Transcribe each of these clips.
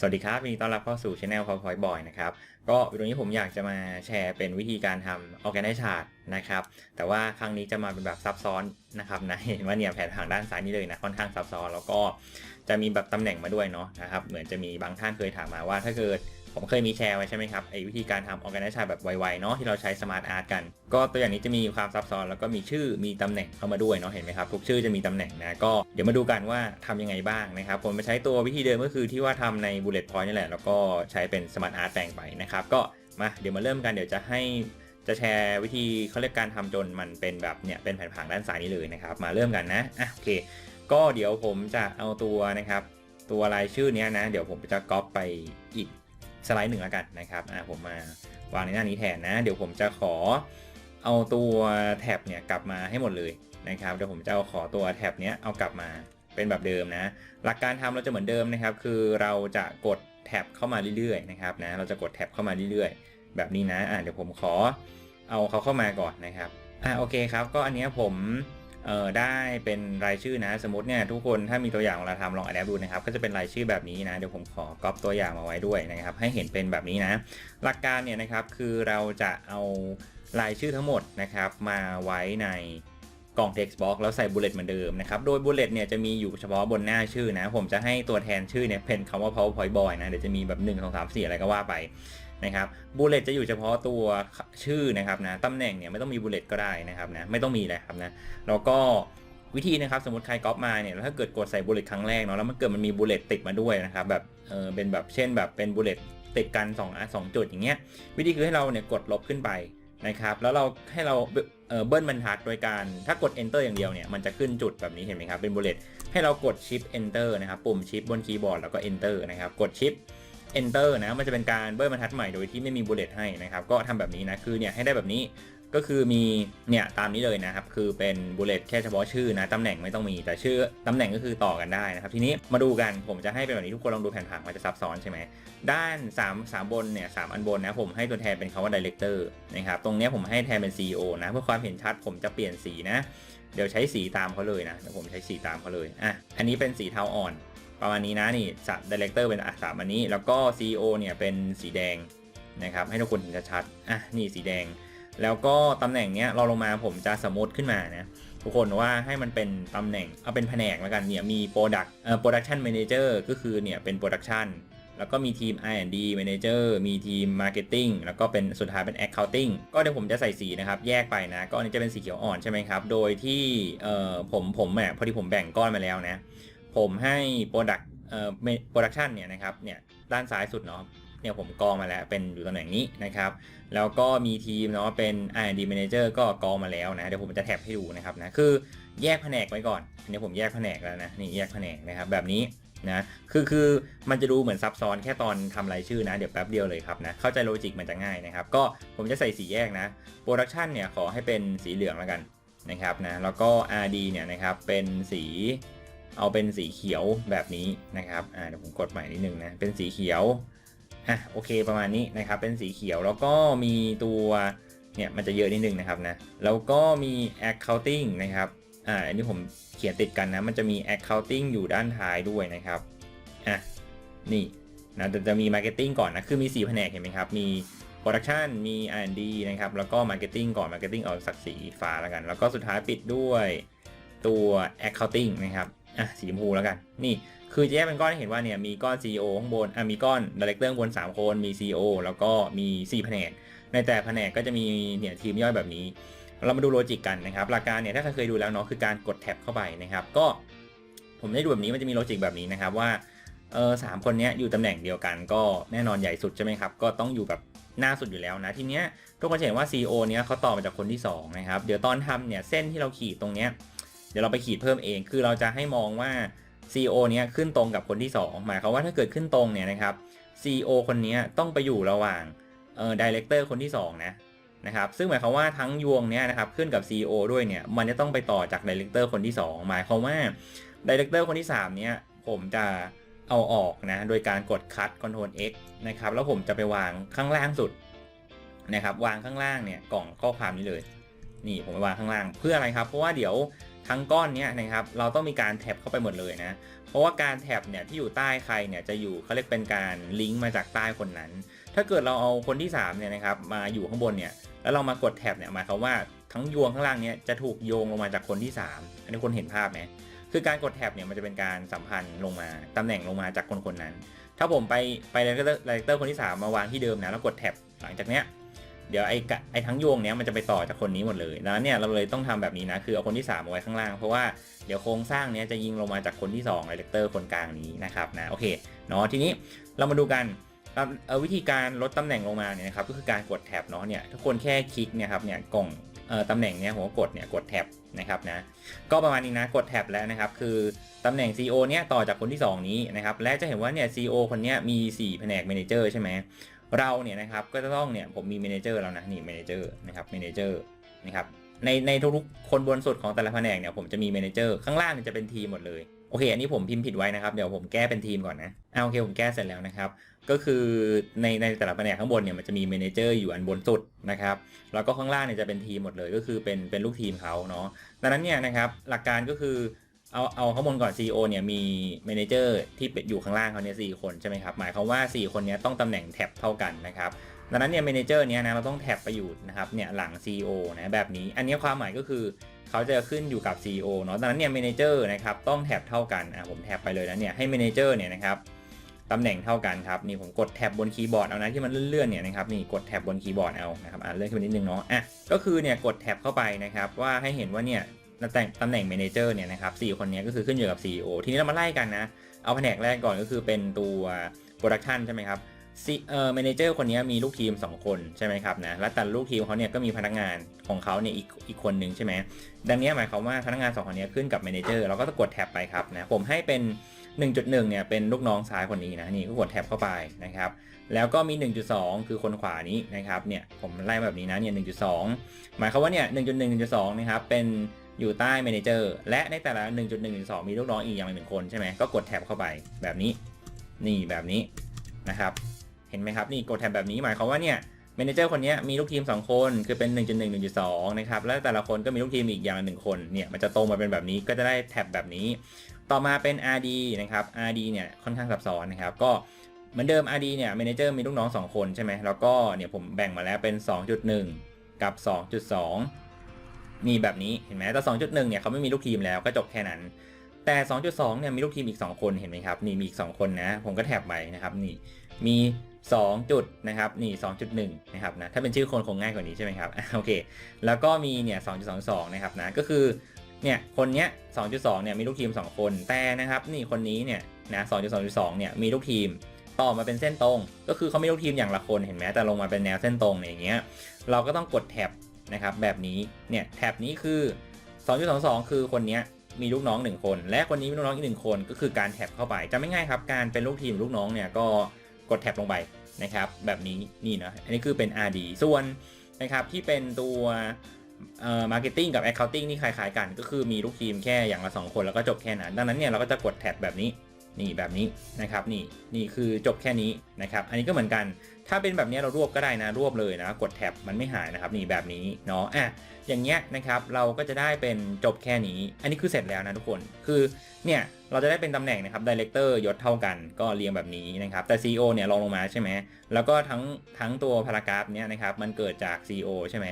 สวัสดีครับยินดีต้อนรับเข้าสู่ช anel พอพอยบอยนะครับ ก็วิดีโอนี้ผมอยากจะมาแชร์เป็นวิธีการทำ organize chart นะครับ แต่ว่าครั้งนี้จะมาเป็นแบบซับซ้อนนะครับนะเห็นว่าเนี่ยแผนผังด้านซ้ายนี้เลยนะ ค่อนข้างซับซ้อน แล้วก็จะมีแบบตำแหน่งมาด้วยเนาะนะครับ เหมือนจะมีบางท่านเคยถามมาว่าถ้าเกิด ผมเคยมีแชร์ไว้ใช่ไหมครับไอ้วิธีการทำ organize chart แบบไวๆเนาะที่เราใช้ smart art กัน ก็ตัวอย่างนี้จะมีความซับซ้อนแล้วก็มีชื่อมีตำแหน่งเข้ามาด้วยเนาะเห็นไหมครับทุกชื่อจะมีตำแหน่งนะก็เดี๋ยวมาดูกันว่าทำยังไงบ้างนะครับผมมาใช้ตัววิธีเดิมก็คือที่ว่าทำใน bullet point นี่แหละแล้วก็ใช้เป็น smart art แปลงไปนะครับก็มาเดี๋ยวมาเริ่มกันเดี๋ยวจะให้จะแชร์วิธีเขาเรียกการทำจนมันเป็นแบบเนี่ยเป็นแผ่นผังด้านซ้ายนี้เลยนะครับ มาเริ่มกันนะอะโอเค ก็เดี๋ยวผมจะเอาตัวนะครับ ตัวรายชื่อเนี้ยนะ เดี๋ยวผมจะก๊อปไปอีก สไลด์หนึ่งแล้วกันนะครับอะผมมาวางในหน้านี้แทนนะ เดี๋ยวผมจะขอเอาตัวแท็บเนี่ยกลับมาให้หมดเลยนะครับเดี๋ยวผมจะเอาขอตัวแท็บเนี้ยเอากลับมาเป็นแบบเดิมนะ หลักการทำเราจะเหมือนเดิมนะครับ คือเราจะกดแท็บเข้ามาเรื่อยๆนะครับนะเราจะกดแท็บเข้ามาเรื่อยๆ แบบนี้นะอะเดี๋ยวผมขอเอาเขาเข้ามาก่อนนะครับอะโอเคครับ ก็อันนี้ผม เอ่อได้เป็นรายชื่อนะสมมติเนี่ยทุกคนถ้ามีตัวอย่างเวลาทำลองอัดแอปดูนะครับก็จะเป็นรายชื่อแบบนี้นะเดี๋ยวผมขอก๊อปตัวอย่างมาไว้ด้วยนะครับให้เห็นเป็นแบบนี้นะ หลักการเนี่ยนะครับคือเราจะเอารายชื่อทั้งหมดนะครับมาไว้ในกล่อง text box แล้วใส่ bullet เหมือนเดิมนะครับโดย bullet เนี่ยจะมีอยู่เฉพาะบนหน้าชื่อนะ ผมจะให้ตัวแทนชื่อเนี่ยเป็นคำว่า powerpoint boy นะเดี๋ยวจะมีแบบ1 2 3 4อะไรก็ว่าไป นะครับ bullet จะอยู่เฉพาะตัวชื่อนะครับนะตำแหน่งเนี่ยไม่ต้องมี bullet ก็ได้นะครับนะไม่ต้องมีเลยครับนะแล้วก็วิธีนะครับสมมติใครก๊อปมาเนี่ยแล้วถ้าเกิดกดใส่บุลเลตครั้งแรกเนาะแล้วมันเกิดมันมีบุลเลตติดมาด้วยนะครับแบบเออเป็นแบบเช่นแบบเป็นบุลเลตติดกัน2องสองจุดอย่างเงี้ยวิธีคือให้เราเนี่ยกดลบขึ้นไปนะครับแล้วเราให้เราเออเบิ้ลบรรทัดโดยการถ้ากด enter อย่างเดียวเนี่ยมันจะขึ้นจุดแบบนี้เห็นไหมครับเป็นบุลเลตให้เรากด shift enter นะครับปุ่ม shift บนคีย์บอร์ดแล้วก็ enter นะครับกด shift enter นะมันจะเป็นการเบิ้ลบรรทัดใหม่โดยที่ไม่มีบุลเลตให้นะครับก็ทำแบบนี้นะคือเนี่ยให้ได้แบบนี้ก็คือมีเนี่ยตามนี้เลยนะครับ คือเป็นบุลเลตแค่เฉพาะชื่อนะตำแหน่งไม่ต้องมีแต่ชื่อตำแหน่งก็คือต่อกันได้นะครับ ทีนี้มาดูกันผมจะให้เป็นแบบนี้ทุกคนลองดูแผนผังมันจะซับซ้อนใช่ไหมด้าน 3 3 บนเนี่ยสอันบนนะผมให้ตัวแทนเป็นคำว่า director นะครับตรงนี้ผมให้แทนเป็น CEO นะเพื่อความเห็นชัดผมจะเปลี่ยนสีนะ เดี๋ยวใช้สีตามเขาเลยนะเดี๋ยวผมใช้สีตามเขาเลยอะอันนี้เป็นสีเทาอ่อน ประมาณนี้นะนี่สับดีเลกเตอร์เป็นอะสามอันนี้ แล้วก็ CEO เนี่ยเป็นสีแดงนะครับให้ทุกคนเห็นชัดๆอะนี่สีแดง แล้วก็ตำแหน่งเนี้ยเราลงมาผมจะสมมติขึ้นมานะทุกคนว่าให้มันเป็นตำแหน่งเอาเป็นแผนกแล้วกันเนี่ยมี Product เอ่อ Production Manager ก็คือเนี่ยเป็น Production แล้วก็มีทีม R&D Manager มีทีม Marketing แล้วก็เป็นสุดท้ายเป็น Accounting ก็เดี๋ยวผมจะใส่สีนะครับ แยกไปนะก็อันนี้จะเป็นสีเขียวอ่อนใช่ไหมครับ โดยที่เอ่อผมผมเนี่ยพอดีผมแบ่งก้อนมาแล้วนะ ผมให้ Product เอ่อ Production เนี่ยนะครับเนี่ยด้านซ้ายสุดเนาะเนี่ยผมกองมาแล้วเป็นอยู่ตำแหน่งนี้นะครับ แล้วก็มีทีมเนาะเป็น R&D Manager ก็กองมาแล้วนะเดี๋ยวผมจะแท็บให้ดูนะครับนะคือแยกแผนกไว้ก่อนอันนี้ผมแยกแผนกแล้วนะนี่แยกแผนกนะครับแบบนี้นะคือคือมันจะดูเหมือนซับซ้อนแค่ตอนทำรายชื่อนะ เดี๋ยวแป๊บเดียวเลยครับนะเข้าใจโลจิกมันจะง่ายนะครับ ก็ผมจะใส่สีแยกนะ Production เนี่ยขอให้เป็นสีเหลืองแล้วกันนะครับนะแล้วก็ RD เนี่ยนะครับเป็นสี เอาเป็นสีเขียวแบบนี้นะครับอ่าเดี๋ยวผมกดใหม่นิดนึงนะเป็นสีเขียวอะโอเคประมาณนี้นะครับเป็นสีเขียวแล้วก็มีตัวเนี่ยมันจะเยอะนิดนึงนะครับนะแล้วก็มี accounting นะครับอ่าอันนี้ผมเขียนติดกันนะมันจะมี accounting อยู่ด้านท้ายด้วยนะครับอะนี่นะจะมี marketing ก่อนนะคือมี4แผนกเห็นไหมครับมี production มี R&D นะครับแล้วก็ marketing ก่อน marketing เอาสักสีฟ้าแล้วกัน แล้วก็สุดท้ายปิดด้วยตัว accounting นะครับ อะสีชมพูแล้วกัน นี่คือจะแยกเป็นก้อนให้เห็นว่าเนี่ยมีก้อน CEO ข้างบนอะมีก้อนดีเลกเตอร์ข้างบน 3 คนมี CEO แล้วก็มี 4 แผนก ในแต่แผนกก็จะมีเนี่ยทีมย่อยแบบนี้ เรามาดูโลจิกกันนะครับหลักการเนี่ยถ้าใครเคยดูแล้วเนาะคือการกดแท็บเข้าไปนะครับ ก็ผมได้ดูแบบนี้มันจะมีโลจิกแบบนี้นะครับว่าเออสามคนนี้อยู่ตำแหน่งเดียวกันก็แน่นอนใหญ่สุดใช่ไหมครับ ก็ต้องอยู่แบบหน้าสุดอยู่แล้วนะทีเนี้ยทุกคนเห็นว่า CEO เนี้ยเขาต่อมาจากคนที่สองนะครับเดี๋ยวตอนทำเนี่ยเส้นที่เราขีดตรงเนี้ย เดี๋ยวเราไปขีดเพิ่มเอง คือเราจะให้มองว่า CEO เนี้ยขึ้นตรงกับคนที่ 2 หมายความว่าถ้าเกิดขึ้นตรงเนี่ยนะครับ CEO คนนี้ต้องไปอยู่ระหว่างเอ่อดีเลกเตอร์คนที่ 2 นะนะครับ ซึ่งหมายความว่าทั้งยวงเนี้ยนะครับขึ้นกับ CEO ด้วยเนี่ย มันจะต้องไปต่อจากดีเลกเตอร์คนที่ 2 หมายความว่าดีเลกเตอร์คนที่ 3 เนี้ยผมจะเอาออกนะ โดยการกด cut Ctrl X นะครับ แล้วผมจะไปวางข้างล่างสุดนะครับ วางข้างล่างเนี่ยกล่องข้อความนี้เลย นี่ผมไปวางข้างล่างเพื่ออะไรครับ เพราะว่าเดี๋ยว ทั้งก้อนเนี้ยนะครับเราต้องมีการแท็บเข้าไปหมดเลยนะเพราะว่าการแท็บเนี่ยที่อยู่ใต้ใครเนี่ยจะอยู่เขาเรียกเป็นการลิงก์มาจากใต้คนนั้น ถ้าเกิดเราเอาคนที่3เนี่ยนะครับมาอยู่ข้างบนเนี่ยแล้วเรามากดแท็บเนี่ยหมายความว่าทั้งยวงข้างล่างเนี่ยจะถูกโยงลงมาจากคนที่ 3 อันนี้คนเห็นภาพไหมคือการกดแท็บเนี่ยมันจะเป็นการสัมพันธ์ลงมาตำแหน่งลงมาจากคนคนนั้น ถ้าผมไปไปเลเตอร์เลเตอร์คนที่ 3 มาวางที่เดิมนะแล้วกดแท็บหลังจากเนี้ย เดี๋ยวไอ้ไอ้ทั้งยวงเนี้ยมันจะไปต่อจากคนนี้หมดเลยดังนั้นเนี่ยเราเลยต้องทำแบบนี้นะคือเอาคนที่3มาไว้ข้างล่าง เพราะว่าเดี๋ยวโครงสร้างเนี้ยจะยิงลงมาจากคนที่2เลเตอร์คนกลางนี้นะครับนะโอเคเนาะทีนี้เรามาดูกันเออวิธีการลดตำแหน่งลงมาเนี่ยนะครับก็คือการกดแท็บเนาะเนี่ยทุกคนแค่คลิกเนี่ยครับเนี่ยกล่องเออตำแหน่งเนี้ยผมก็กดเนี่ยกดแท็บนะครับนะก็ประมาณนี้นะกดแท็บแล้วนะครับคือตำแหน่ง CEO เนี่ยต่อจากคนที่ 2 นี้นะครับและจะเห็นว่าเนี่ย CEO คนเนี้ยมี 4 แผนก Manager ใช่ไหม เราเนี่ยนะครับก็จะต้องเนี่ยผมมี Manager แล้วนะนี่ Manager นะครับ Manager นะครับในในทุกๆคนบนสุดของแต่ละแผนกเนี่ยผมจะมี Manager ข้างล่างจะเป็นทีมหมดเลยโอเค อันนี้ผมพิมพ์ผิดไว้นะครับ เดี๋ยวผมแก้เป็นทีมก่อนนะอ่าโอเค ผมแก้เสร็จแล้วนะครับ ก็คือในในแต่ละแผนกข้างบนเนี่ยมันจะมีเมนเจอร์อยู่อันบนสุดนะครับ แล้วก็ข้างล่างเนี่ยจะเป็นทีมหมดเลย ก็คือเป็นเป็นลูกทีมเขาเนาะ ดังนั้นเนี่ยนะครับหลักการก็คือ เอาเอาข้างบนก่อน CEO เนี่ยมีเมนเจอร์ที่อยู่ข้างล่างเขาเนี่ยสคนใช่ไหมครับหมายความว่า 4 คนนี้ต้องตำแหน่งแท็บเท่ากันนะครับดังนั้นเนี่ยเมนเจอร์เนี้ยนะเราต้องแท็บไปอยู่นะครับเนี่ยหลัง CEO นะแบบนี้ อันนี้ความหมายก็คือเขาจะขึ้นอยู่กับ CEO เนาะดังนั้นเนี่ยเมนเจอร์นะครับต้องแท็บเท่ากันอะผมแท็บไปเลยนะเนี่ยให้เมนเจอร์เนี่ยนะครับตำแหน่งเท่ากันครับนี่ผมกดแท็บบนคีย์บอร์ดเอานะที่มันเลื่อนๆเนี่ยนะครับนี่กดแท็บบนคีย์บอร์ดเอานะครับอ่าเลื่อนขึ้นนิดนึงเนาะอะก็คือเนี่ยกดแท็บเข้าไปนะครับว่าให้เห็นว่าเนี่ย ตำแหน่งตำแหน่งเมนเจอร์เนี่ยนะครับสี่คนนี้ก็คือขึ้นอยู่กับ CEO ทีนี้เรามาไล่กันนะ เอาแผนกแรกก่อนก็คือเป็นตัวโปรดักชันใช่ไหมครับซีเอ่อเมนเจอร์คนนี้มีลูกทีม 2 คนใช่ไหมครับนะและแต่ลูกทีมเขาเนี่ยก็มีพนักงานของเขาเนี่ยอีกอีกคนหนึ่งใช่ไหมดังนี้หมายความว่าพนักงาน 2 คนนี้ขึ้นกับเมนเจอร์เราก็จะกดแท็บไปครับนะผมให้เป็น 1.1เนี่ยเป็นลูกน้องซ้ายคนนี้นะนี่ก็กดแท็บเข้าไปนะครับแล้วก็มี 1.2 คือคนขวานี้นะครับเนี่ยผมไล่แบบนี้นะเนี่ย1.2 หมายความว่าเนี่ย1.1 1.2นะครับเป็น อยู่ใต้เมนเจอร์และในแต่ละ 1.1.2 มีลูกน้องอีกอย่างละหนึ่งคนใช่ไหมก็กดแท็บเข้าไปแบบนี้ นี่แบบนี้นะครับ เห็นไหมครับ นี่กดแท็บแบบนี้หมายความว่าเนี่ยเมนเจอร์คนนี้มีลูกทีม 2 คนคือเป็น 1.1 1.2 นะครับ แล้วแต่ละคนก็มีลูกทีมอีกอย่างละหนึ่งคนเนี่ยมันจะโตมาเป็นแบบนี้ก็จะได้แท็บแบบนี้ ต่อมาเป็น RD นะครับ RD เนี่ยค่อนข้างซับซ้อนนะครับ ก็เหมือนเดิม RD เนี่ย Manager มีลูกน้อง 2 คนใช่ไหมแล้วก็เนี่ยผมแบ่งมาแล้วเป็น 2.1 กับ 2.2 นี่แบบนี้เห็นไหมแต่ 2.1 เนี่ยเขาไม่มีลูกทีมแล้วก็จบแค่นั้น แต่ 2.2 เนี่ยมีลูกทีมอีก 2 คนเห็นไหมครับ นี่มีอีก 2 คนนะ ผมก็แท็บไปนะครับนี่มี 2 จุดนะครับนี่ 2.1 นะครับนะถ้าเป็นชื่อคนคงง่ายกว่านี้ใช่ไหมครับโอเค แล้วก็มีเนี่ย 2.22 นะครับนะก็คือเนี่ยคนเนี้ย 2.2 เนี่ยมีลูกทีม 2 คนแต่นะครับนี่คนนี้เนี่ยนะ2.2.2 เนี่ยมีลูกทีมต่อมาเป็นเส้นตรง ก็คือเขาไมีลูกทีมอย่างละคนเห็นไหมแต่ลงมาเป็นแนวเส้นตรงเนี่ยอย่างเงี้ยเราก็ต้องกดแท็บ นะครับแบบนี้เนี่ยแท็บนี้คือ 2.22 คือคนนี้มีลูกน้อง 1 คน และคนนี้มีลูกน้องอีกหนึ่งคนก็คือการแท็บเข้าไปจะไม่ง่ายครับการเป็นลูกทีมลูกน้องเนี่ยก็กดแท็บลงไปนะครับแบบนี้นี่นะอันนี้คือเป็น RD ส่วนนะครับที่เป็นตัวเอ่อมาร์เก็ตติ้งกับ Accounting นี่คล้ายๆ กันก็คือมีลูกทีมแค่อย่างละ 2 คนแล้วก็จบแค่นั้น ดังนั้นเนี่ยเราก็จะกดแท็บแบบนี้นี่แบบนี้นะครับนี่นี่คือจบแค่นี้นะครับอันนี้ก็เหมือนกัน ถ้าเป็นแบบนี้เรารวบก็ได้นะรวบเลยนะ กดแท็บมันไม่หายนะครับนี่แบบนี้เนาะอะอย่างเงี้ยนะครับเราก็จะได้เป็นจบแค่นี้ อันนี้คือเสร็จแล้วนะทุกคนคือเนี่ยเราจะได้เป็นตำแหน่งนะครับดีเลกเตอร์ยศเท่ากันก็เรียงแบบนี้นะครับ แต่ CEO เนี่ยลองลงมาใช่ไหมแล้วก็ทั้งทั้งตัวพารากราฟเนี่ยนะครับมันเกิดจาก CEO ใช่ไหม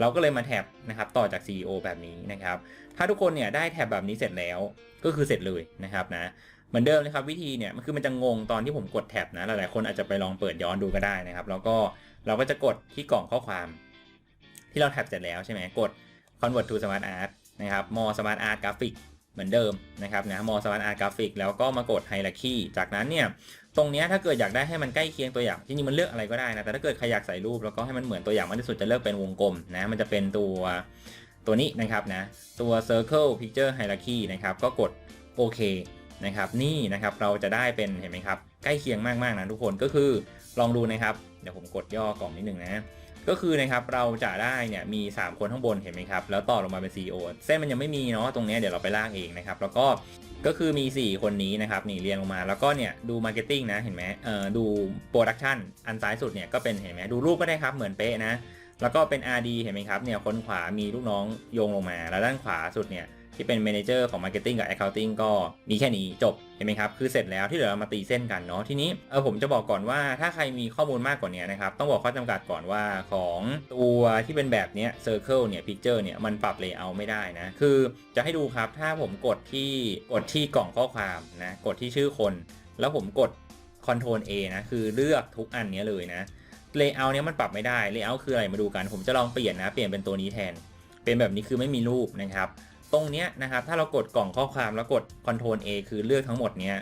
เราก็เลยมาแท็บนะครับต่อจาก CEO แบบนี้นะครับ ถ้าทุกคนเนี่ยได้แท็บแบบนี้เสร็จแล้วก็คือเสร็จเลยนะครับนะ เหมือนเดิมนะครับวิธีเนี่ยมันคือมันจะงงตอนที่ผมกดแท็บนะหลายๆคนอาจจะไปลองเปิดย้อนดูก็ได้นะครับ แล้วก็เราก็จะกดที่กล่องข้อความ ที่เราแท็บเสร็จแล้วใช่ไหมกด convert to smart art นะครับ more smart art graphic เหมือนเดิมนะครับนะ more smart art graphic แล้วก็มากด hierarchy จากนั้นเนี่ยตรงนี้ถ้าเกิดอยากได้ให้มันใกล้เคียงตัวอย่างจริงๆมันเลือกอะไรก็ได้นะแต่ถ้าเกิดใครอยากใส่รูปแล้วก็ให้มันเหมือนตัวอย่างมากที่สุดจะเลือกเป็นวงกลมนะมันจะเป็นตัวตัวนี้นะครับนะตัว circle picture hierarchy นะครับก็กดโอเค นะครับนี่นะครับเราจะได้เป็นเห็นไหมครับใกล้เคียงมากๆนะทุกคนก็คือลองดูนะครับเดี๋ยวผมกดย่อกล่องนิดหนึ่งนะก็คือนะครับเราจะได้เนี่ยมี 3 คนข้างบนเห็นไหมครับแล้วต่อลงมาเป็น CEO เส้นมันยังไม่มีเนาะตรงนี้เดี๋ยวเราไปลากเองนะครับแล้วก็ก็คือมี 4 คนนี้นะครับนี่เรียงลงมาแล้วก็เนี่ยดู Marketing นะเห็นไหมเอ่อดู Production อันซ้ายสุดเนี่ยก็เป็นเห็นไหมดูรูปก็ได้ครับเหมือนเป๊ะนะแล้วก็เป็น RD เห็นไหมครับเนี่ยคนขวามีลูกน้องโยงลงมา แล้วด้านขวาสุดเนี่ย ที่เป็น Manager ของ Marketing กับ Accounting ก็มีแค่นี้จบเห็นไหมครับ คือเสร็จแล้วที่เหลือเรามาตีเส้นกันเนาะทีนี้เออผมจะบอกก่อนว่าถ้าใครมีข้อมูลมากกว่านี้นะครับต้องบอกข้อจำกัดก่อนว่าของตัวที่เป็นแบบเนี้ย Circle เนี่ย Picture เนี่ยมันปรับ Layout ไม่ได้นะ คือจะให้ดูครับถ้าผมกดที่กดที่กล่องข้อความนะกดที่ชื่อคน แล้วผมกด Ctrl A นะคือเลือกทุกอันเนี้ยเลยนะ Layout เนี้ยมันปรับไม่ได้ Layout คืออะไรมาดูกัน ผมจะลองเปลี่ยนนะ เปลี่ยนเป็นตัวนี้แทน เป็นแบบนี้คือไม่มีรูปนะครับ ตรงเนี้ยนะครับถ้าเรากดกล่องข้อความแล้วกด Ctrl A คือเลือกทั้งหมดเนี้ย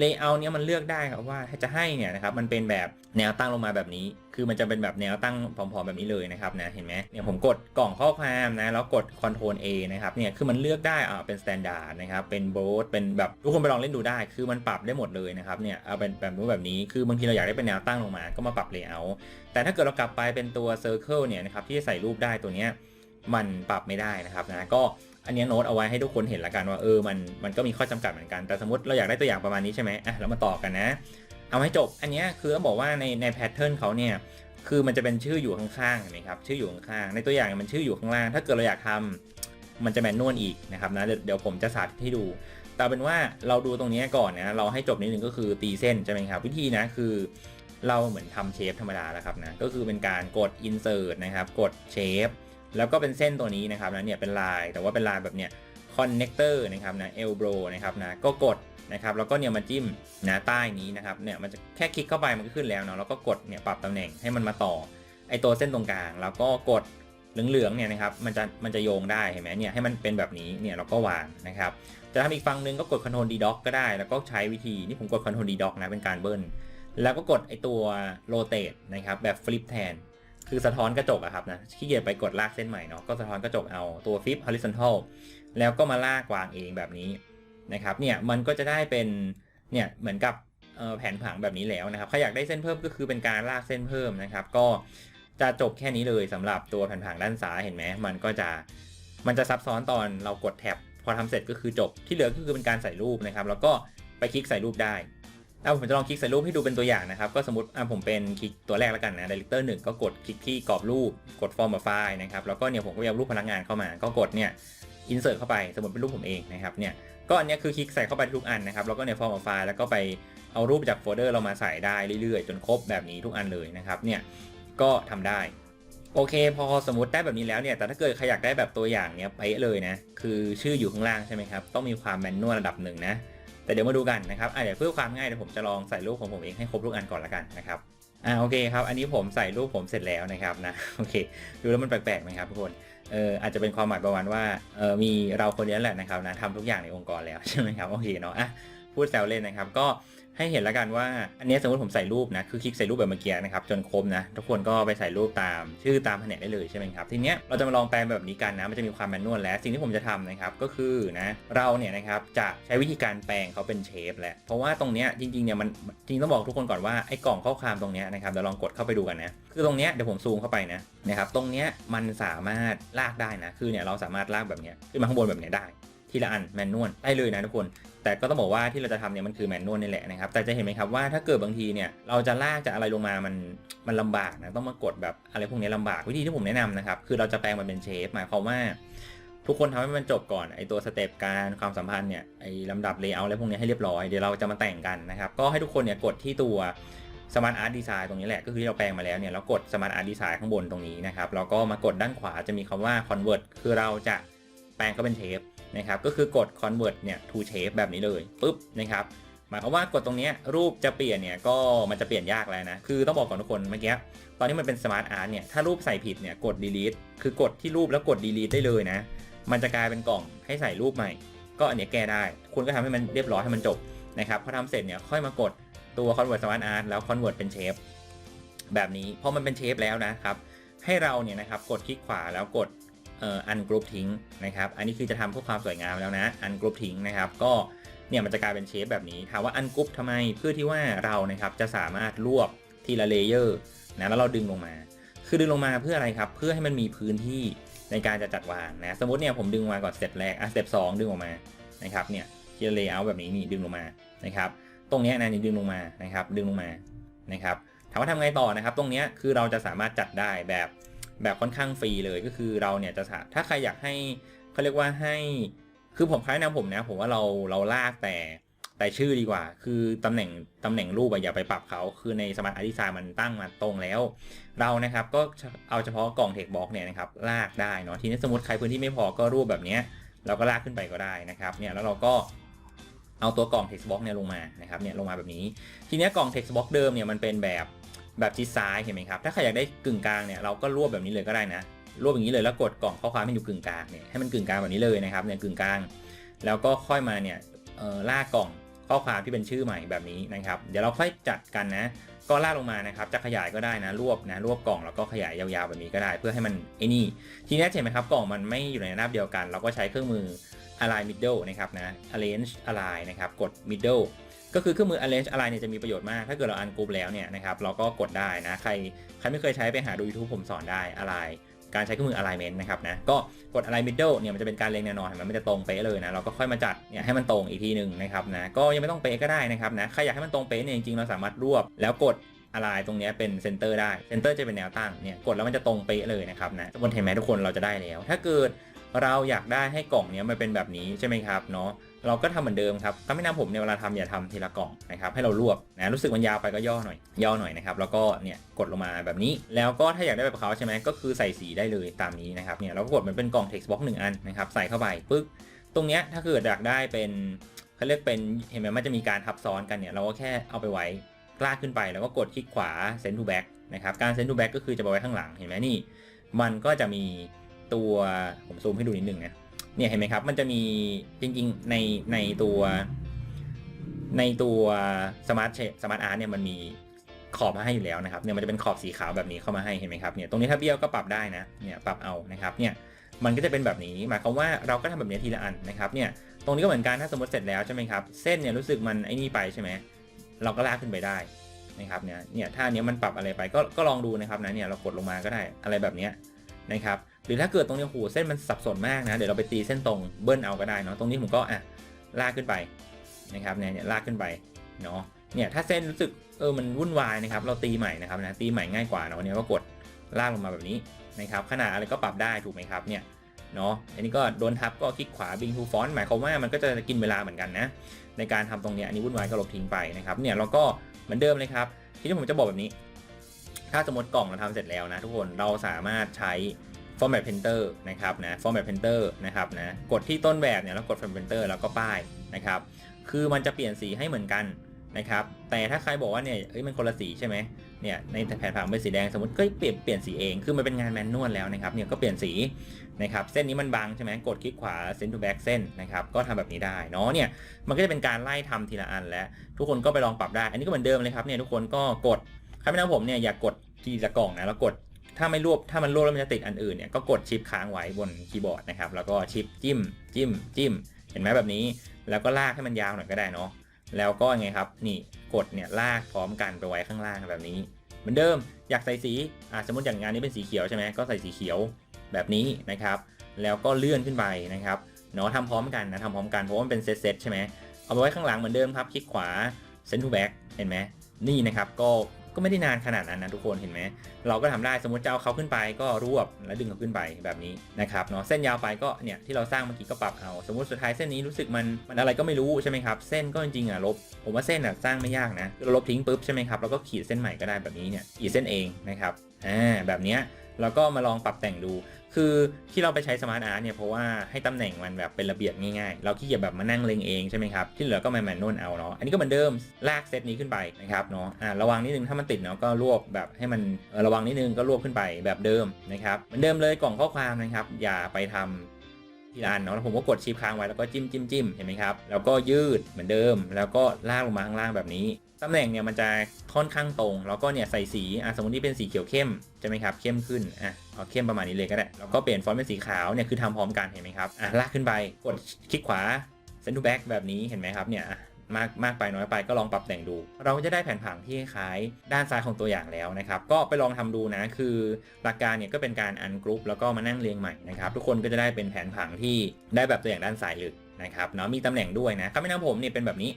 Layout เนี้ยมันเลือกได้ครับว่าถ้จะให้เนี่ยนะครับมันเป็นแบบแนวตั้งลงมาแบบนี้ คือมันจะเป็นแบบแนวตั้งผอมๆแบบนี้เลยนะครับนะเห็นไหมเนี่ยผมกดกล่องข้อความนะแล้วกด Ctrl A นะครับเนี่ยคือมันเลือกได้อ่าเป็น Standard นะครับเป็น Bold เป็นแบบทุกคนไปลองเล่นดูได้ คือมันปรับได้หมดเลยนะครับเนี่ยเอาเป็นแบบนู้นแบบนี้คือบางทีเราอยากได้เป็นแนวตั้งลงมาก็มาปรับ Layout แต่ถ้าเกิดเรากลับไปเป็นตัว Circle เนี่ยนะครับที่จะใส่รูปได้ตัวเนี้ยมันปรับไม่ได้นะครับนะก็ อันนี้โน้ตเอาไว้ให้ทุกคนเห็นละกันว่าเออมันมันก็มีข้อจำกัดเหมือนกันแต่สมมติเราอยากได้ตัวอย่างประมาณนี้ใช่ไหมอะเรามาต่อกันนะ เอาให้จบอันนี้คือต้องบอกว่าในในแพทเทิร์นเขาเนี่ยคือมันจะเป็นชื่ออยู่ข้างๆเห็นไหมครับชื่ออยู่ข้างๆในตัวอย่างมันชื่ออยู่ข้างล่าง ถ้าเกิดเราอยากทำมันจะแมนนวลอีกนะครับนะเดี๋ยวเดี๋ยวผมจะสาธิตให้ดูแต่เป็นว่าเราดูตรงนี้ก่อนนะเราให้จบนิดนึงก็คือตีเส้นใช่ไหมครับวิธีนะคือเราเหมือนทำเชฟธรรมดาแล้วครับนะก็คือเป็นการกด insert นะครับกดเชฟ แล้วก็เป็นเส้นตัวนี้นะครับนะเนี่ยเป็นลายแต่ว่าเป็นลายแบบเนี้ย connector นะครับนะ elbow นะครับนะก็กดนะครับแล้วก็เนี่ยมาจิ้มนะใต้นี้นะครับเนี่ยมันจะแค่คลิกเข้าไปมันก็ขึ้นแล้วเนาะแล้วก็กดเนี่ยปรับตำแหน่งให้มันมาต่อไอตัวเส้นตรงกลาง แล้วก็กดเหลืองๆเนี่ยนะครับมันจะมันจะโยงได้เห็นไหมเนี่ยให้มันเป็นแบบนี้เนี่ยเราก็วางนะครับจะทำอีกฝั่งหนึ่งก็กด Ctrl D Dock ก็ได้ แล้วก็ใช้วิธีนี่ผมกด Ctrl D Dock นะเป็นการเบิ้ลแล้วก็กดไอตัว rotate นะครับแบบ flip แทน คือสะท้อนกระจกอะครับนะขี้เกียจไปกดลากเส้นใหม่เนาะก็สะท้อนกระจกเอาตัว flip horizontal แล้วก็มาลากวางเองแบบนี้นะครับเนี่ยมันก็จะได้เป็นเนี่ยเหมือนกับเอ่อแผนผังแบบนี้แล้วนะครับใครอยากได้เส้นเพิ่มก็คือเป็นการลากเส้นเพิ่มนะครับ ก็จะจบแค่นี้เลยสำหรับตัวแผนผังด้านซ้ายเห็นไหมมันก็จะมันจะซับซ้อนตอนเรากดแท็บพอทำเสร็จก็คือจบที่เหลือก็คือเป็นการใส่รูปนะครับ แล้วก็ไปคลิกใส่รูปได้ เอาผมจะลองคลิกใส่รูปให้ดูเป็นตัวอย่างนะครับ ก็สมมติอะผมเป็นคลิกตัวแรกแล้วกันนะ Director 1 ก็กดคลิกที่กรอบรูป กด Form a File นะครับ แล้วก็เนี่ยผมก็เอารูปพนักงานเข้ามา ก็กดเนี่ย insert เข้าไป สมมติเป็นรูปผมเองนะครับ เนี่ย ก็อันนี้คือคลิกใส่เข้าไปทุกอันนะครับ แล้วก็ใน form of file แล้วก็ไปเอารูปจากโฟลเดอร์เรามาใส่ได้เรื่อยๆ จนครบแบบนี้ทุกอันเลยนะครับ เนี่ย ก็ทำได้ โอเค พอสมมติได้แบบนี้แล้วเนี่ย แต่ถ้าเกิดใครอยากได้แบบตัวอย่างเนี้ยไปเลยนะ คือชื่ออยู่ข้างล่างใช่ไหมครับ ต้องมีความแมนนวลระดับหนึ่งนะ แต่เดี๋ยวมาดูกันนะครับอะเดี๋ยวเพื่อความง่ายเดี๋ยวผมจะลองใส่รูปของผมเองให้ครบทุกอันก่อนละกันนะครับอ่าโอเคครับ อันนี้ผมใส่รูปผมเสร็จแล้วนะครับนะโอเค ดูแล้วมันแปลกๆไหมครับทุกคนเอออาจจะเป็นความหมายประมาณว่าเออมีเราคนนี้แหละนะครับนะทำทุกอย่างในองค์กรแล้วใช่ไหมครับโอเคเนาะอะพูดแซวเล่นนะครับ ก็ ให้เห็นแล้วกันว่า อันนี้สมมติผมใส่รูปนะ คือคลิกใส่รูปแบบเมื่อกี้นะครับ จนครบนะ ทุกคนก็ไปใส่รูปตามชื่อตามแผนกได้เลยใช่ไหมครับ ทีเนี้ยเราจะมาลองแปลงแบบนี้กันนะ มันจะมีความแมนนวลและสิ่งที่ผมจะทำนะครับ ก็คือนะ เราเนี่ยนะครับจะใช้วิธีการแปลงเขาเป็นเชฟแหละ เพราะว่าตรงเนี้ยจริงๆเนี่ยมันจริงต้องบอกทุกคนก่อนว่าไอ้กล่องข้อความตรงเนี้ยนะครับ เดี๋ยวลองกดเข้าไปดูกันนะ คือตรงเนี้ยเดี๋ยวผมซูมเข้าไปนะนะครับ ตรงเนี้ยมันสามารถลากได้นะ คือเนี่ยเราสามารถลากแบบเนี้ยขึ้นมาข้างบนแบบเนี้ยได้ทีละอันแมนนวลได้เลยนะทุกคน แต่ก็ต้องบอกว่าที่เราจะทำเนี่ยมันคือแมนนวลนี่แหละนะครับ แต่จะเห็นไหมครับว่าถ้าเกิดบางทีเนี่ยเราจะลากจากอะไรลงมา มันมันลำบากนะต้องมากดแบบอะไรพวกนี้ลำบากวิธีที่ผมแนะนำนะครับคือเราจะแปลงมันเป็นเชฟหมายความว่า ทุกคนทำให้มันจบก่อนไอตัวสเต็ปการความสัมพันธ์เนี่ยไอลำดับเลเยอร์อะไรพวกนี้ให้เรียบร้อยเดี๋ยวเราจะมาแต่งกันนะครับก็ให้ทุกคนเนี่ยกดที่ตัว Smart Art Design ตรงนี้แหละก็คือที่เราแปลงมาแล้วเนี่ยเรากด Smart Art Design ข้างบนตรงนี้นะครับแล้วก็มากดด้านขวาจะมีคำว่า Convert คือเราจะแปลงก็เป็นเชฟ นะครับก็คือกด convert เนี่ย to shape แบบนี้เลยปุ๊บนะครับหมายความว่ากดตรงนี้รูปจะเปลี่ยนเนี่ยก็มันจะเปลี่ยนยากแล้วนะ คือต้องบอกก่อนทุกคนเมื่อกี้ตอนนี้มันเป็น smart art เนี่ยถ้ารูปใส่ผิดเนี่ยกด delete คือกดที่รูปแล้วกด delete ได้เลยนะ มันจะกลายเป็นกล่องให้ใส่รูปใหม่ ก็อันนี้แก้ได้ คุณก็ทำให้มันเรียบร้อยให้มันจบนะครับพอทำเสร็จเนี่ยค่อยมากดตัว convert smart art แล้ว convert เป็น shape แบบนี้พอมันเป็นเชฟแล้วนะครับให้เราเนี่ยนะครับกดคลิกขวาแล้วกด อ่อ ungroup ทิ้งนะครับ อันนี้คือจะทำเพื่อความสวยงามแล้วนะ ungroup ทิ้งนะครับ ก็เนี่ยมันจะกลายเป็นเชฟแบบนี้ ถามว่า ungroup ทำไม เพื่อที่ว่าเรานะครับจะสามารถรวบทีละเลเยอร์นะ แล้วเราดึงลงมา คือดึงลงมาเพื่ออะไรครับ เพื่อให้มันมีพื้นที่ในการจะจัดวางนะ สมมติเนี่ยผมดึงมาก่อนสเต็ปแรก อะสเต็ปสองดึงออกมา นะครับ เนี่ยที่เลเยอร์แบบนี้นี่ดึงลงมา นะครับ ตรงนี้นะนี่ดึงลงมา นะครับ ดึงลงมา นะครับ ถามว่าทำไงต่อนะครับ ตรงนี้คือเราจะสามารถจัดได้แบบ แบบค่อนข้างฟรีเลยก็คือเราเนี่ยจะถ้าใครอยากให้เขาเรียกว่าให้คือผมคล้ายนวผมนะ ผมว่าเราเราลากแต่แต่ชื่อดีกว่า คือตำแหน่งตำแหน่งรูปอะอย่าไปปรับเขา คือในสมาร์ทอาร์ติซามันตั้งมาตรงแล้ว เรานะครับก็เอาเฉพาะกล่องเทคบ็อกเนี่ยนะครับลากได้เนาะทีนี้สมมติใครพื้นที่ไม่พอก็รูปแบบเนี้ยเราก็ลากขึ้นไปก็ได้นะครับเนี่ยแล้วเราก็เอาตัวกล่อง text box เนี่ยลงมานะครับเนี่ยลงมาแบบนี้ ทีเนี้ยกล่อง text box เดิมเนี่ยมันเป็นแบบ แบบชิดซ้ายเห็นไหมครับ ถ้าใครอยากได้กึ่งกลางเนี่ยเราก็รวบแบบนี้เลยก็ได้นะรวบอย่างนี้เลยแล้วกดกล่องข้อความให้อยู่กึ่งกลางเนี่ยให้มันกึ่งกลางแบบนี้เลยนะครับเนี่ยกึ่งกลาง แล้วก็ค่อยมาเนี่ยลากกล่องข้อความที่เป็นชื่อใหม่แบบนี้นะครับ เดี๋ยวเราค่อยจัดกันนะก็ลากลงมานะครับจะขยายก็ได้นะรวบนะรวบกล่องแล้วก็ขยายยาวๆแบบนี้ก็ได้ เพื่อให้มันไอ้นี่ ทีนี้เห็นไหมครับกล่องมันไม่อยู่ในหน้าเดียวกัน เราก็ใช้เครื่องมือ align middle นะครับนะ arrange align นะครับกด middle ก็คือเครื่องมือ arrange align เนี่ยจะมีประโยชน์มาก ถ้าเกิดเราอันกรุ๊ปแล้วเนี่ยนะครับเราก็กดได้นะ ใครใครไม่เคยใช้ไปหาดู YouTube ผมสอนได้ align การใช้เครื่องมือ alignment นะครับนะ ก็กด align middle เนี่ยมันจะเป็นการเล็งแนวนอนเห็นไมมันจะตรงเป๊ะเลยนะ เราก็ค่อยมาจัดเนี่ยให้มันตรงอีกทีหนึ่งนะครับนะ ก็ยังไม่ต้องเป๊ะก็ได้นะครับนะ ใครอยากให้มันตรงเป๊ะเนี่ยจริงๆเราสามารถรวบแล้วกดอะไรตรงนี้เป็นเซนเตอร์ได้ เซนเตอร์จะเป็นแนวตั้ง เนี่ย กดแล้วมันจะตรงเป๊ะเลยนะครับนะทุกคนเห็นไหมทุกคนเราจะได้แล้ว ถ้าเกิดเราอยากได้ให้กล่องเนี้ยมันเป็นแบบนี้ใช่ไหมครับเนาะ เราก็ทำเหมือนเดิมครับถ้าไม่นำผมเนี่ยเวลาทำอย่าทำทีละกล่องนะครับให้เรารวบนะรู้สึกมันยาวไปก็ย่อหน่อย ย่อหน่อยนะครับแล้วก็เนี่ยกดลงมาแบบนี้ แล้วก็ถ้าอยากได้แบบเขาใช่ไหมก็คือใส่สีได้เลยตามนี้นะครับเนี่ยเราก็กดมันเป็นกล่อง text box หนึ่งอันนะครับใส่เข้าไปปึ๊กตรงเนี้ยถ้าเกิดอยากได้เป็นเขาเรียกเป็นเห็นไหมมันจะมีการทับซ้อนกันเนี่ยเราก็แค่เอาไปไว้ลากขึ้นไปแล้วก็กดคลิกขวา send to back นะครับการ send to back ก็คือจะไปไว้ข้างหลังเห็นไหมนี่ มันก็จะมีตัวผมซูมให้ดูนิดนึงนะ เนี่ยเห็นไหมครับ มันจะมีจริงๆในในตัวในตัวสมาร์ทสมาร์ทอาร์ตเนี่ยมันมีขอบมาให้อยู่แล้วนะครับเนี่ยมันจะเป็นขอบสีขาวแบบนี้เข้ามาให้เห็นไหมครับเนี่ยตรงนี้ถ้าเบี้ยวก็ปรับได้นะเนี่ยปรับเอานะครับเนี่ยมันก็จะเป็นแบบนี้หมายความว่าเราก็ทำแบบนี้ทีละอันนะครับเนี่ยตรงนี้ก็เหมือนกันถ้าสมมติเสร็จแล้วใช่ไหมครับเส้นเนี่ยรู้สึกมันไอ้นี่ไปใช่ไหมเราก็ลากขึ้นไปได้นะครับเนี่ยเนี่ยถ้าเนี้ยมันปรับอะไรไปก็ก็ลองดูนะครับนะเนี่ยเรากดลงมาก็ได้อะไรแบบเนี้ยนะครับ รือถ้าเกิดตรงนี้โหเส้นมันสับสนมากนะ เดี๋ยวเราไปตีเส้นตรงเบิ้ลเอาก็ได้เนาะตรงนี้ผมก็อะลากขึ้นไปนะครับเนี่ยเนี่ยลากขึ้นไปเนาะเนี่ยถ้าเส้นรู้สึกเออมันวุ่นวายนะครับเราตีใหม่นะครับนะตีใหม่ง่ายกว่าเนาะเนี่ยก็กดลากลงมาแบบนี้นะครับขนาดอะไรก็ปรับได้ถูกไหมครับเนี่ยเนาะอันนี้ก็โดนทับก็คลิกขวา bring to font หมายความว่ามันก็จะกินเวลาเหมือนกันนะในการทำตรงนี้อันนี้วุ่นวายก็ลบทิ้งไปนะครับเนี่ยเราก็เหมือนเดิมเลยครับทีนี้ผมจะบอกแบบนี้ ถ้าสมมติกล่องเราทำเสร็จแล้วนะทุกคนเราสามารถใช้ format painter นะครับนะ format painter นะครับนะกดที่ต้นแบบเนี่ยแล้วกด format painter แล้วก็ป้ายนะครับคือมันจะเปลี่ยนสีให้เหมือนกันนะครับแต่ถ้าใครบอกว่าเนี่ยเอ้ยมันคนละสีใช่ไหมเนี่ยในแผนผังเป็นสีแดงสมมติก็เปลี่ยนเปลี่ยนสีเองคือมันเป็นงานแมนนวลแล้วนะครับเนี่ยก็เปลี่ยนสีนะครับเส้นนี้มันบางใช่ไหมกดคลิกขวา send to back เส้นนะครับก็ทำแบบนี้ได้เนาะเนี่ยมันก็จะเป็นการไล่ทำทีละอันแล้วทุกคนก็ไปลองปรับได้ อันนี้ก็เหมือนเดิมเลยครับเนี่ยทุกคนก็กดใครไม่นะผมเนี่ยอยากกดทีละกล่องนะแล้วกด ถ้าไม่รวบถ้ามันรวบแล้วมันจะติดอันอื่นเนี่ยก็กดชิปค้างไว้บนคีย์บอร์ดนะครับแล้วก็ชิปจิ้มจิ้มจิ้ม เห็นไหมแบบนี้ แล้วก็ลากให้มันยาวหน่อยก็ได้เนาะแล้วก็ไงครับนี่กดเนี่ยลากพร้อมกันไปไว้ข้างล่างแบบนี้ เหมือนเดิมอยากใส่สีอ่าสมมติอย่างงานนี้เป็นสีเขียวใช่ไหมก็ใส่สีเขียวแบบนี้นะครับ แล้วก็เลื่อนขึ้นไปนะครับเนาะทำพร้อมกันนะทำพร้อมกันเพราะว่ามันเป็นเซตเซตใช่ไหมเอาไปไว้ข้างหลังเหมือนเดิมครับคลิกขวา send to back เห็นไหมนี่นะครับก็ ก็ไม่ได้นานขนาดนั้นนะทุกคนเห็นไหมเราก็ทำได้สมมติจะเอาเขาขึ้นไปก็รวบแล้วดึงเขาขึ้นไปแบบนี้นะครับเนาะเส้นยาวไปก็เนี่ยที่เราสร้างเมื่อกี้ก็ปรับเอา สมมติสุดท้ายเส้นนี้รู้สึกมันมันอะไรก็ไม่รู้ใช่ไหมครับเส้นก็จริงๆอะลบผมว่าเส้นอะสร้างไม่ยากนะเราลบทิ้งปุ๊บใช่ไหมครับแล้วก็ขีดเส้นใหม่ก็ได้แบบนี้เนี่ยขีดเส้นเองนะครับอ่าแบบเนี้ย เราก็มาลองปรับแต่งดู คือที่เราไปใช้สมาร์ทอาร์ตเนี่ยเพราะว่าให้ตำแหน่งมันแบบเป็นระเบียบง่ายๆ เราขี้เกียจแบบมานั่งเล็งเองใช่ไหมครับ ที่เหลือก็มาแมนนวลเอาเนาะ อันนี้ก็เหมือนเดิมลากเซตนี้ขึ้นไปนะครับเนาะอ่าระวังนิดนึงถ้ามันติดเนาะก็รวบแบบให้มันระวังนิดนึงก็รวบขึ้นไปแบบเดิมนะครับเหมือนเดิมเลยกล่องข้อความนะครับ อย่าไปทำทีละอันเนาะแล้วผมก็กดชิปค้างไว้แล้วก็จิ้มจิ้มจิ้มเห็นไหมครับ แล้วก็ยืดเหมือนเดิม แล้วก็ลากลงมาข้างล่างแบบนี้ ตำแหน่งเนี่ยมันจะค่อนข้างตรง แล้วก็เนี่ยใส่สีอะสมมตินี่เป็นสีเขียวเข้มใช่ไหมครับเข้มขึ้นอะเอาเข้มประมาณนี้เลยก็ได้แล้วก็เปลี่ยนฟอนต์เป็นสีขาวเนี่ยคือทำพร้อมกันเห็นไหมครับอะลากขึ้นไปกดคลิกขวา send to back แบบนี้เห็นไหมครับเนี่ยมากมากไปน้อยไปก็ลองปรับแต่งดู เราก็จะได้แผนผังที่คล้ายด้านซ้ายของตัวอย่างแล้วนะครับ ก็ไปลองทำดูนะคือหลักการเนี่ยก็เป็นการอันกรุ๊ปแล้วก็มานั่งเรียงใหม่นะครับทุกคนก็จะได้เป็นแผนผังที่ได้แบบตัวอย่างด้านซ้ายเลยนะครับเนาะมีตำแหน่งด้วยนะคำแนะนำผมเนี่ยเป็นแบบนี้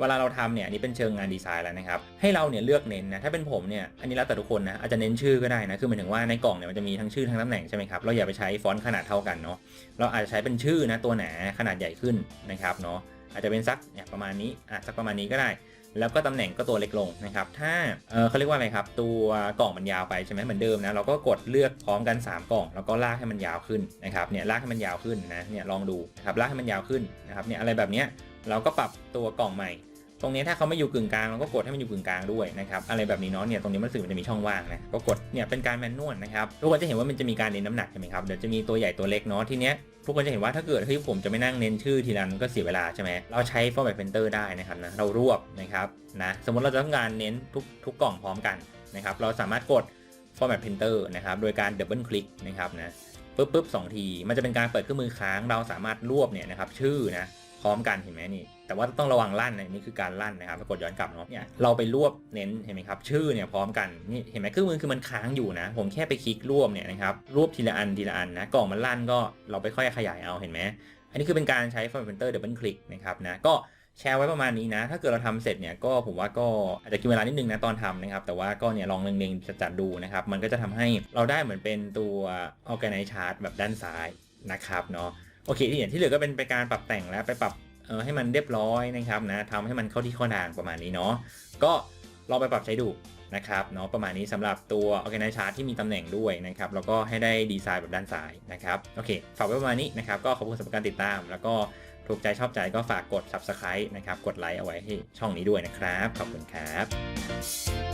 เวลาเราทำเนี่ยอันนี้เป็นเชิงงานดีไซน์แล้วนะครับ ให้เราเนี่ยเลือกเน้นนะถ้าเป็นผมเนี่ยอันนี้แล้วแต่ทุกคนนะอาจจะเน้นชื่อก็ได้นะคือหมายถึงว่าในกล่องเนี่ยมันจะมีทั้งชื่อทั้งตำแหน่งใช่ไหมครับเราอย่าไปใช้ฟอนต์ขนาดเท่ากันเนาะเราอาจจะใช้เป็นชื่อนะตัวหนาขนาดใหญ่ขึ้นนะครับเนาะอาจจะเป็นสักเนี่ยประมาณนี้อะสักประมาณนี้ก็ได้ แล้วก็ตำแหน่งก็ตัวเล็กลงนะครับ ถ้าเออเขาเรียกว่าอะไรครับ ตัวกล่องมันยาวไปใช่ไหมเหมือนเดิมนะ เราก็กดเลือกพร้อมกัน 3 กล่อง แล้วก็ลากให้มันยาวขึ้นนะครับ เนี่ยลากให้มันยาวขึ้นนะ เนี่ยลองดูนะครับลากให้มันยาวขึ้นนะครับ เนี่ยอะไรแบบเนี้ยเราก็ปรับตัวกล่องใหม่ ตรงนี้ถ้าเขาไม่อยู่กึ่งกลางเราก็กดให้มันอยู่กึ่งกลางด้วยนะครับอะไรแบบนี้เนาะเนี่ยตรงนี้มันรู้สึกมันจะมีช่องว่างนะก็กดเนี่ยเป็นการแมนนวลนะครับทุกคนจะเห็นว่ามันจะมีการเน้นน้ำหนักใช่ไหมครับเดี๋ยวจะมีตัวใหญ่ตัวเล็กเนาะทีเนี้ยทุกคนจะเห็นว่าถ้าเกิดเฮ้ยผมจะไม่นั่งเน้นชื่อทีละนั้นก็เสียเวลาใช่ไหมเราใช้ format painter ได้นะครับนะเรารวบนะครับนะสมมติเราจะต้องการเน้นทุกทุกกล่องพร้อมกันนะครับเราสามารถกด format painter นะครับโดยการ double click นะครับนะปุ๊บปุ๊บสองที มันจะเป็นการเปิดเครื่องมือค้างเราสามารถรวบเนี่ยนะครับชื่อนะพร้อมกันเห็นไหมนี่ แต่ว่าต้องระวังลั่นนะนี่คือการลั่นนะครับแล้วกดย้อนกลับเนาะเนี่ยเราไปรวบเน้นเห็นไหมครับ ชื่อเนี่ยพร้อมกันนี่เห็นไหมเครื่องมือคือมันค้างอยู่นะ ผมแค่ไปคลิกรวบเนี่ยนะครับรวบทีละอันทีละอันนะกล่องมันลั่นก็เราไปค่อยขยายเอาเห็นไหมอันนี้คือเป็นการใช้ format painter double click นะครับนะก็แชร์ไว้ประมาณนี้นะ ถ้าเกิดเราทำเสร็จเนี่ยก็ผมว่าก็อาจจะกินเวลานิดนึงนะตอนทำนะครับ แต่ว่าก็เนี่ยลองเล็งๆจัดดูนะครับ มันก็จะทำให้เราได้เหมือนเป็นตัว organize chart แบบด้านซ้ายนะครับเนาะโอเคที่เห็นที่เหลือก็เป็นไปการปรับแต่งแล้วไปปรับ เออให้มันเรียบร้อยนะครับนะทำให้มันเข้าที่ข้อนางประมาณนี้เนาะก็ลองไปปรับใช้ดูนะครับเนาะประมาณนี้สำหรับตัว organize chart ที่มีตำแหน่งด้วยนะครับแล้วก็ให้ได้ดีไซน์แบบด้านซ้ายนะครับโอเคฝากไว้ประมาณนี้นะครับก็ขอบคุณสำหรับการติดตาม แล้วก็ถูกใจชอบใจก็ฝากกด subscribe นะครับกดไลค์เอาไว้ให้ช่องนี้ด้วยนะครับ ขอบคุณครับ